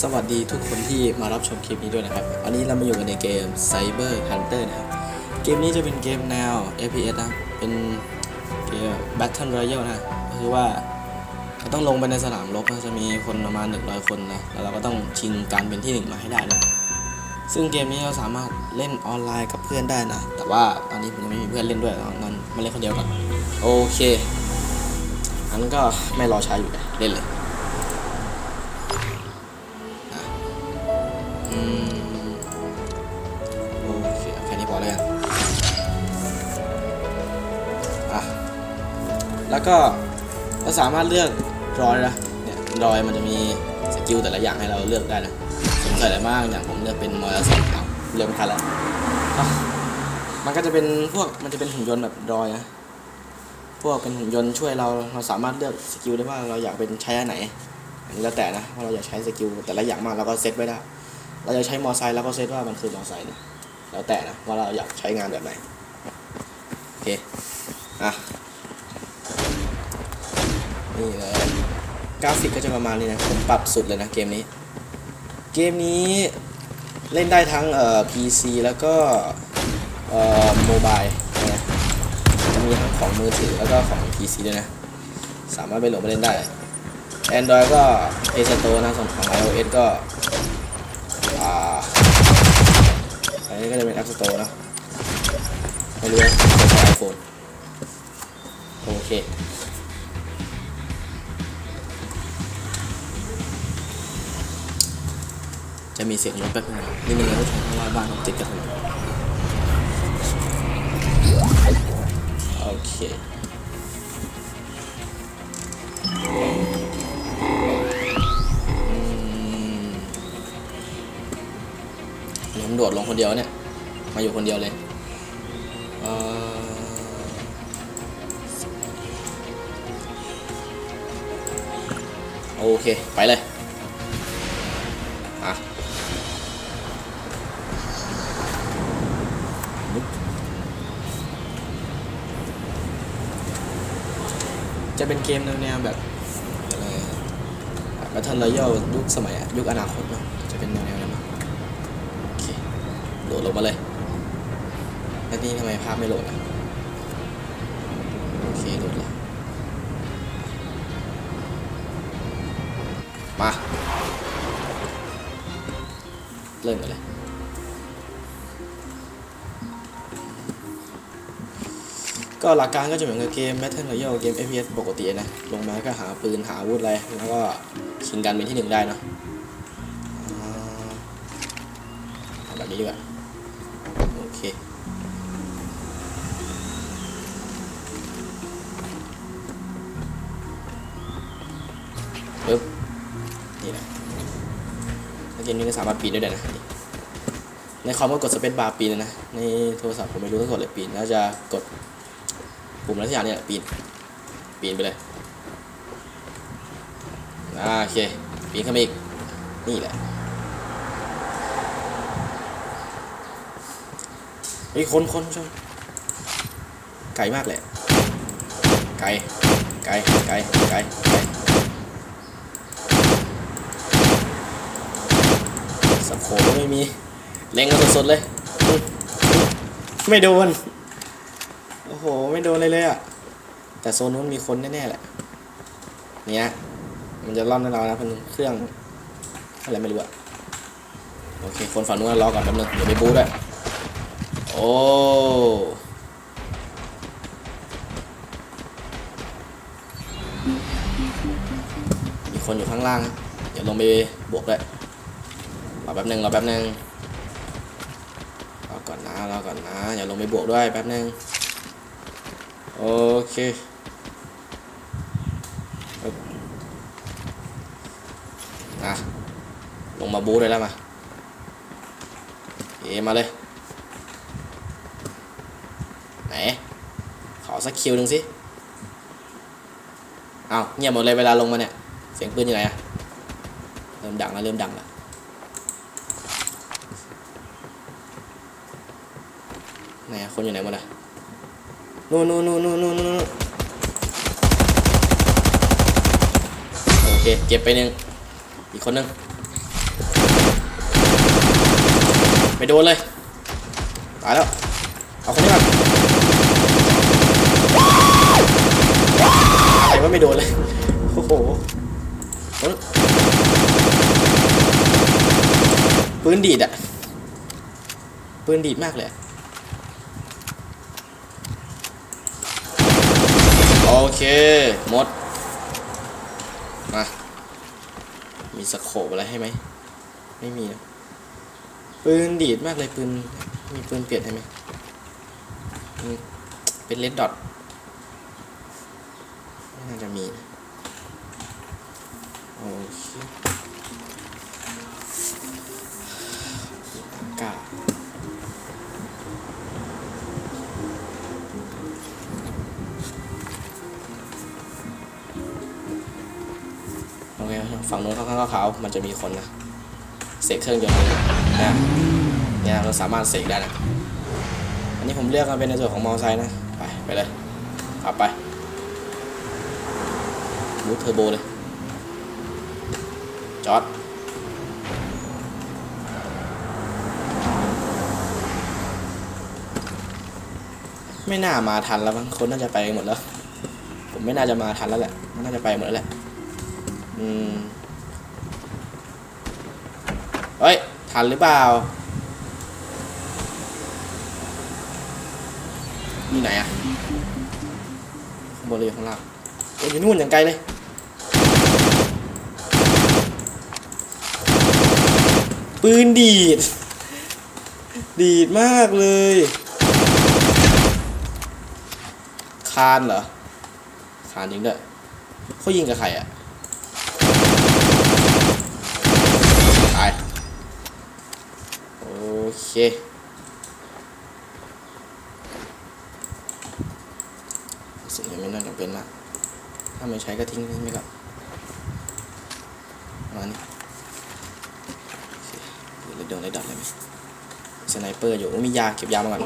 สวัสดีทุกคนที่มารับชมคลิปนี้ด้วยนะครับ วันนี้เรามาอยู่กันในเกม Cyber Hunter นะครับ เกมนี้จะเป็นเกมแนว FPS นะ เป็นเกม Battle Royale นะก็คือว่าเราต้องลงไปในสนามรบนะจะมีคนประมาณ100 คนนะ แล้วเราก็ต้องชิงการเป็นที่หนึ่งมาให้ได้นะ ซึ่งเกมนี้เราสามารถเล่นออนไลน์กับเพื่อนได้นะ แต่ว่าตอนนี้ผมยังไม่มีเพื่อนเล่นด้วยเอางั้นมาเล่นคนเดียวก่อน โอเค อันนั้นก็ไม่รอช้าอยู่เลยเล่นเลย ก็เราสามารถเลือกรอยนะเนี่ยรอยมันจะมีสกิลแต่ละอย่างให้เราเลือกได้นะสงสัยอะไรบ้างอย่างผมเลือกเป็นมอเตอร์ไซค์เอาเลือกไม่ทันแล้วมันก็จะเป็นพวกมันจะเป็นหุ่นยนต์แบบรอยนะพวกเป็นหุ่นยนต์ช่วยเราเราสามารถเลือกสกิลได้ว่าเราอยากเป็นใช้อันไหนอันนี้แล้วแต่นะว่าเราอยากใช้สกิลแต่ละอย่างมากเราก็เซตไว้ได้เราจะใช้มอไซค์เราก็เซตว่ามันคือมอไซค์นะแล้วแต่นะว่าเราอยากใช้งานแบบไหนโอเคอะ นี่เลยกราฟิกก็จะประมาณนี้นะ ผมปรับสุดเลยนะเกมนี้ เกมนี้เล่นได้ทั้งเอ่อ PC แล้วก็เอ่อโมบายนะจะมีทั้งของมือถือแล้วก็ของ PC ด้วยนะ สามารถไปโหลดมาเล่นได้ Android ก็ Play Store นะส่วนของ iOS ก็อ่าอันนี้ก็จะเป็น App Store นะไม่รู้ว่าเป็นไอโฟนโอเค จะมีเสียงรถแป๊บนึงนี่มันรถเพราะว่าบ้านผมติดกับถนโอเคผมโดดลงคนเดียวเนี่ย มาอยู่คนเดียวเลยโอเค ไปเลย จะเป็นเกมแนวๆแบบอะไรแบทเทิลรอยัลยุคสมัยอะยุคอนาคตเนอะจะเป็นแนวๆนั้นโอเคโหลดลงมาเลยแล้วนี่ทำไมภาพไม่โหลดอะโอเคโหลดแล้วมาเริ่มกันเลย ก็หลักการก็จะเหมือนกับเกม Battle Royale เกม FPS ปกตินะ ลงมาก็หาปืนหาอาวุธอะไร แล้วก็ชิงกันเป็นที่หนึ่งได้เนอะแบบนี้ดีกว่าโอเคปึ๊บนี่แหละแล้วเกมนี้ก็สามารถปีนได้ด้วยนะนี่ในคอมก็กดสเปซบาร์ปีนนะ ในโทรศัพท์ผมไม่รู้ต้องกดเลยปีนแล้วจะกด ปุ่มอะไรสักอย่างเนี่ยปีน ปีนไปเลยอ่าโอเคปีนขึ้นมาอีก นี่แหละเฮ้ยคนคนชมไกลมากเลยไกลไกลไกลไกลไกลสโคปก็ไม่มีเล็งกันสดๆเลย ไม่โดน อ้โห ไม่โดนเลยเลยอะแต่โซนนู้นมีคนแน่ๆแหละ เนี่ยมันจะล่อนเรานะเป็นเครื่องอะไรไม่รู้อะโอเค คนฝั่งนู้นรอก่อนแป๊บนึงเดี๋ยวไปบู๊ด้วยโอ้มีคนอยู่ข้างล่าง เดี๋ยวลงไปบวกด้วยรอแป๊บนึงรอแป๊บนึงรอก่อนนะรอก่อนนะอย่าลงไปบวกด้วยแป๊บนึง โอเคอะลงมาบูเลยแล้วมาเอมาเลย ไหน ขอสักคิวหนึ่งสิเอาเงียบหมดเลยเวลาลงมาเนี่ย เสียงปืนอยู่ไหนอะเริ่มดังแล้วเริ่มดังแล้วไหนคนอยู่ไหนหมดอะ นู่นนู่นนู่นนู่นนู่นนู่นโอเค เก็บไปหนึ่งอีกคนหนึ่งไปโดนเลยตายแล้ว เอาคนนี้ก่อนอะไรว่าไม่โดนเลย โอ้โหปืนดีดอะปืนดีดมากเลยอะโอ เค หมด มา มีสโคปอะไรให้ไหม ไม่มีนะปืนดีดมากเลยปืน มีปืนเปลี่ยนให้ไหม เป็นเลดดอทน่าจะมีนะ ขางๆขาวมันจะมีคนนะเสกเครื่องยนต์เลยนะเนี่ยเราสามารถเสกได้นะอันนี้ผมเลือกมาเป็นในส่วนของมอเตอร์ไซค์นะไปไปเลยขับไปบูทเทอร์โบเลยจอดไม่น่ามาทันแล้วมั้งคนน่าจะไปหมดแล้ว ผมไม่น่าจะมาทันแล้วแหละน่าจะไปหมดแล้วแหละ อืม เฮ้ย ทันหรือเปล่า อยู่ไหนอะข้างบนเลยข้างล่างโอ้ยอยู่นู่นอย่างไกลเลย ปืนดีด ดีดมากเลย คานเหรอ คานจริงด้วยเขายิงกับใครอะตาย โอ เคสิ่งไม่น่าจำเป็นละถ้าไม่ใช้ก็ทิ้งทิ้งไปก่อนมานี่เคเดี๋ยวเดินเลยดัดเลยไหมสไนเปอร์อยู่มียาเก็บยามาก่อน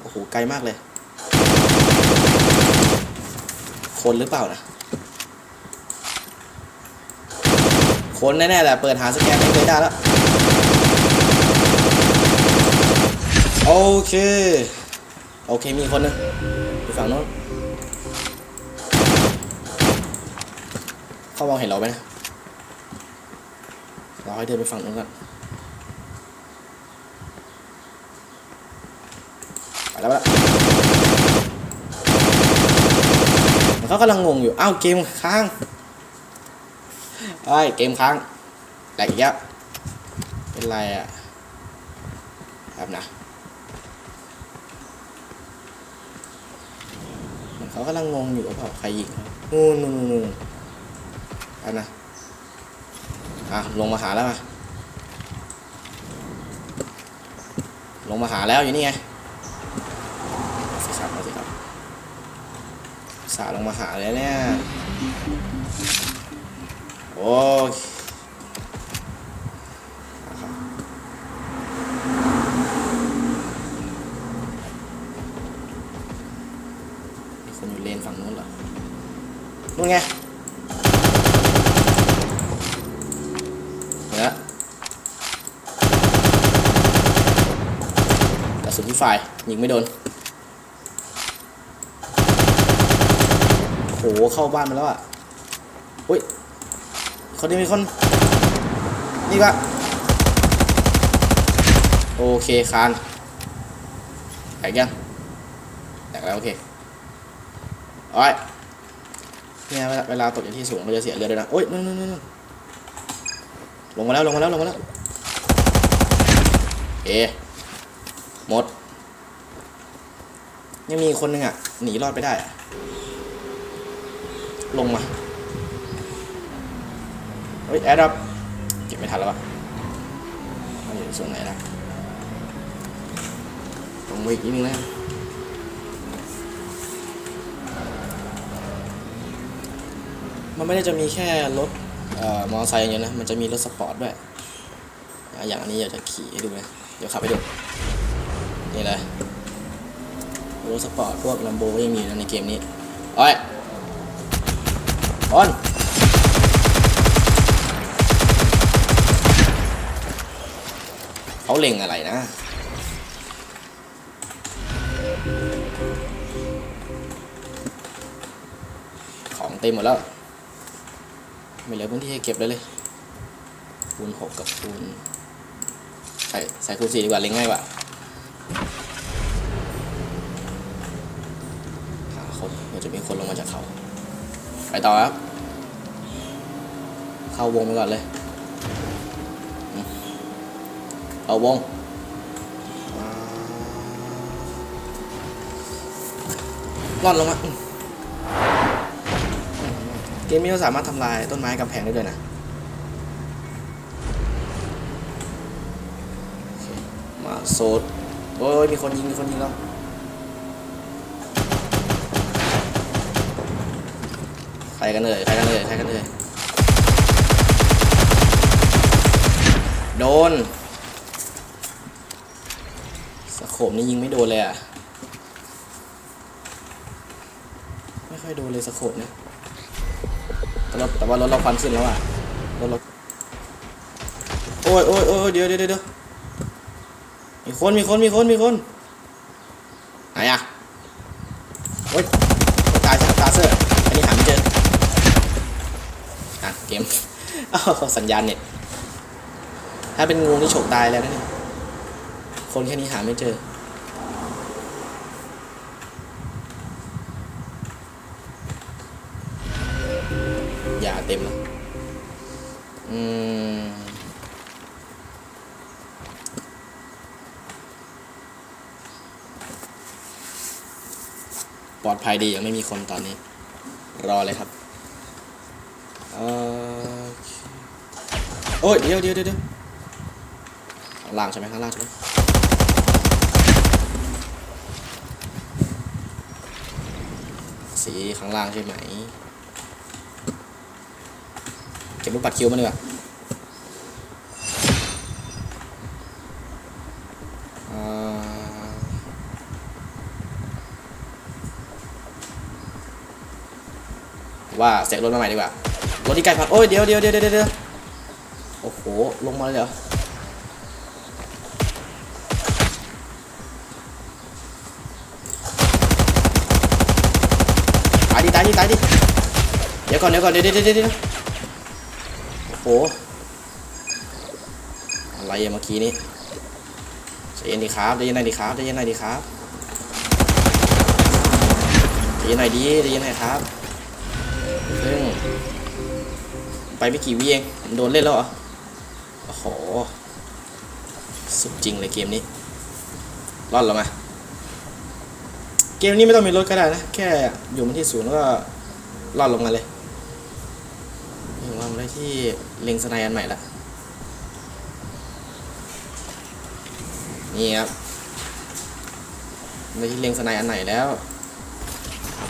โอ้โหไกลมากเลย คนหรือเปล่านะคนแน่ๆแหละเปิดหาสแกนไม่เคยได้แล้ว โอเค โอเคมีคนนึงอยู่ฝั่งโน้นเขามองเห็นเราไหมนะเราให้เดินไปฝั่งโน้นก่อนไปแล้วล้วเขากำลังงงอยู่ อ้าวเกมค้างไอ้เกมค้างแหลกอีกแล้วเป็นไรอะครับนะ เขากำลังงงอยู่ว่าเปล่าใครยิงนู่นนู่นนู่นอันนะอะลงมาหาแล้วมาลงมาหาแล้วอยู่นี่ไงสิครับเอาสิครับสาลงมาหาแล้วเนี่ยโอ้ะครับมีคนอยู่เลนฝั่งนู้นเหรอ นู่นไงเนแล้วกระสุนที่ฝ่ายยิงไม่โดน โห เข้าบ้านมาแล้วอะอุ้ย คนนี้มีคน นี่ก็โอเคคานแตกยังแตกแล้วโอเคอ้ย เนี่ยเวลาเวลาตกจากที่สูงมันจะเสียเรือด้วยนะโอ้ยนู่นนู่นนู่นลงมาแล้วลงมาแล้วลงมาแล้วโอหมด ยังมีคนนึงอะหนีรอดไปได้อะลงมาเฮ้ยแอดดับเก็บไม่ทันแล้ววะมันอยู่ส่วนไหนล่ะลงไปอีกนิดนึงแล้ มันไม่ได้จะมีแค่รถมอเตอร์ไซค์อย่างเดียวนะ มันจะมีรถสปอร์ตด้วย อย่างอันนี้อยากจะขี่ให้ดูไหมเดี๋ยวขับไปดู นี่เลยรถสปอร์ตพวกลัมโบก็ยังมีนะในเกมนี้โอ้ยออนเขาเล็งอะไรนะของเต็มหมดแล้ว ไม่เหลือพื้นที่ให้เก็บเลยเลยคูณหกกับคูณใส่ใส่คูณสี่ดีกว่าเล็งง่ายกว่าหาคนเดี๋ยวจะมีคนลงมาจากเขา ไปต่อครับ เข้าวงไปก่อนเลย เอาวงอ่าล่อนลงมา เกมนี้เราสามารถทำลายต้นไม้กำแพงได้ด้วยนะมาโซดโอ้ยมีคนยิงมีคนยิงแล้วใครกันเลยใครกันเลยใครกันเลยโดนสโคมนี่ยิงไม่โดนเลยอะ ไม่ค่อยโดนเลยสโคมเนี่ย ราแต่ว่ารถเราควันขึ้นแล้วอะรถเราโอ้ยโอ้ยโอ้ยเดี๋ยวเดี๋ยวเดี๋ยวมีคนมีคนมีคนมีคนไหนอะโอ้ยตายตาตาเซอร์อันนี้หาไม่เจออะเกมอ้าวสัญญาณเน็ตถ้าเป็นงูนี่ฉกตายแล้วนะเนี่ยคนแค่นี้หาไม่เจอ ปลอดภัยดียังไม่มีคนตอนนี้ รอเลยครับเออโอ้ยเดี๋ยวเดี๋ยวเดี๋ยวเดี๋ยวข้างล่างใช่ไหมข้างล่างใช่ไหมสีข้างล่างใช่ไหม เก็บลูกปัดคิวมาดีกว่า ว่าเสกรถมาใหม่ดีกว่ารถที่ใกล้พังโอ้ยเดี๋ยวเดี๋ยวเดี๋ยวเดี๋ยวโอ้โหลงมาเลยเหรอตายดิตายดิตายดิเดี๋ยวก่อนเดี๋ยวก่อนเดี๋ยวเดี๋ยวเดี๋ยวโอ้โหอะไรเมื่อกี้นี้ใจเย็นดีครับใจเย็นหน่อยดีครับใจเย็นหน่อยดีครับใจเย็นหน่อยดีใจเย็นหน่อยครับ งไปไม่กี่วิเองโดนเล่นแล้วเหรอโอ้โห สุดจริงเลยเกมนี้ รอดแล้วมา เกมนี้ไม่ต้องมีรถก็ได้นะ แค่อยู่บนที่สูงแล้วก็ลอดลงมาเลยยังว่ามได้ที่เล็งสไนอันใหม่ละ นี่ครับได้ที่เล็งสไนอันไหนแล้ว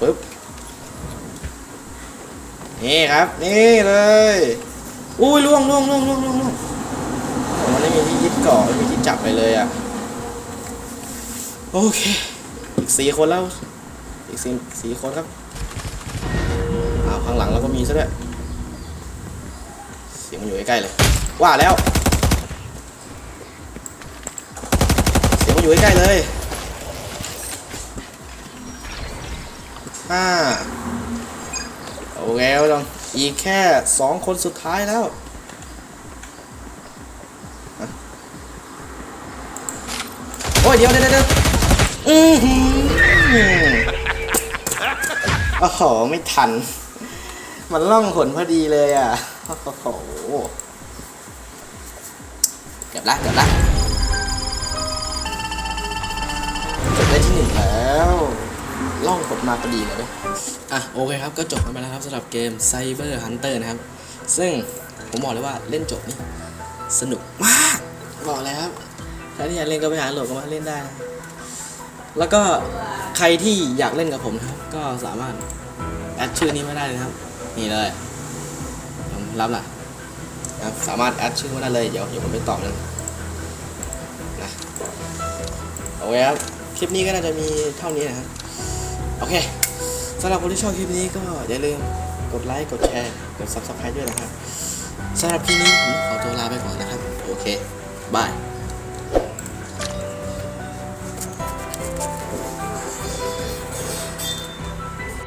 ปึ๊บ นี่ครับ นี่เลยอุ้ยล่วงล่วงล่วงล่วงล่วงล่วงผมมันไม่มีที่ยึดเกาะไม่มีที่จับไปเลยอะโอเค อีกสี่คนแล้ว อีกสี่สี่คนครับอ้าวข้างหลังเราก็มีซะด้วยเสียงมันอยู่ใกล้ๆเลย ว่าแล้ว เสียงมันอยู่ใกล้ๆเลยอ่า โอเคครับจังอีกแค่สองคนสุดท้ายแล้ว โอ้ยเดี๋ยวเดี๋ยวเดี๋ยวอือหือโอ้โห ไม่ทัน มันล่องหนพอดีเลยอะ โอ้โห เกือบละเกือบละจบได้ที่หนึ่งแล้ว ล่องกดมาพอดีเลยเว้ยอะโอเคครับก็จบกันไปแล้วครับสำหรับเกม Cyber Hunter นะครับ ซึ่งผมบอกเลยว่าเล่นจบนี่สนุกมากบอกเลยครับใครที่อยากเล่นก็ไปหาโหลดกันมาเล่นได้ แล้วก็ใครที่อยากเล่นกับผมนะครับก็สามารถแอดชื่อนี้มาได้เลยนะครับ นี่เลยผมรับล่ะนะครับสามารถแอดชื่อมาได้เลยเดี๋ยวเดี๋ยวผมไปตอบนึงนะโอเคครับ คลิปนี้ก็น่าจะมีเท่านี้นะครับ โอเคสำหรับคนที่ชอบคลิปนี้ก็อย่าลืมกดไลค์ กดแชร์ กด subscribe ด้วยนะครับสำหรับคลิปนี้ผมขอตัวลาไปก่อนนะครับ โอเค บาย